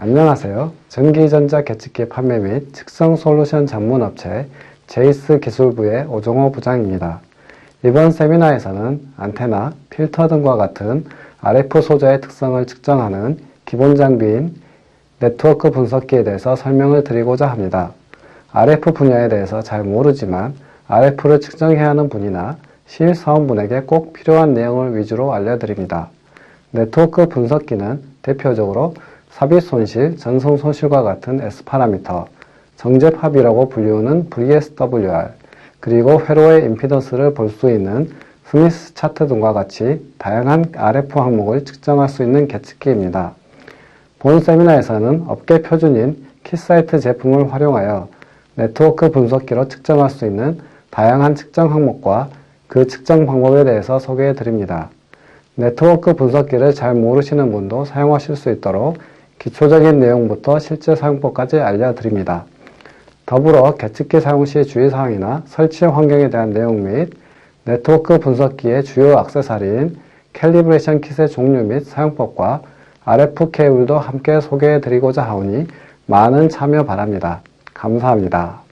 안녕하세요. 전기전자 계측기 판매 및 측정 솔루션 전문 업체 제이스 기술부의 오종호 부장입니다. 이번 세미나에서는 안테나, 필터 등과 같은 RF 소재의 특성을 측정하는 기본 장비인 네트워크 분석기에 대해서 설명을 드리고자 합니다. RF 분야에 대해서 잘 모르지만 RF를 측정해야 하는 분이나 실사원분에게 꼭 필요한 내용을 위주로 알려드립니다. 네트워크 분석기는 대표적으로 삽입 손실, 전송 손실과 같은 S 파라미터, 정제팝이라고 불리우는 VSWR, 그리고 회로의 임피던스를 볼 수 있는 스미스 차트 등과 같이 다양한 RF 항목을 측정할 수 있는 계측기입니다. 본 세미나에서는 업계 표준인 키사이트 제품을 활용하여 네트워크 분석기로 측정할 수 있는 다양한 측정 항목과 그 측정 방법에 대해서 소개해 드립니다. 네트워크 분석기를 잘 모르시는 분도 사용하실 수 있도록 기초적인 내용부터 실제 사용법까지 알려드립니다. 더불어 계측기 사용 시 주의사항이나 설치 환경에 대한 내용 및 네트워크 분석기의 주요 액세서리인 캘리브레이션 킷의 종류 및 사용법과 RF 케이블도 함께 소개해 드리고자 하오니 많은 참여 바랍니다. 감사합니다.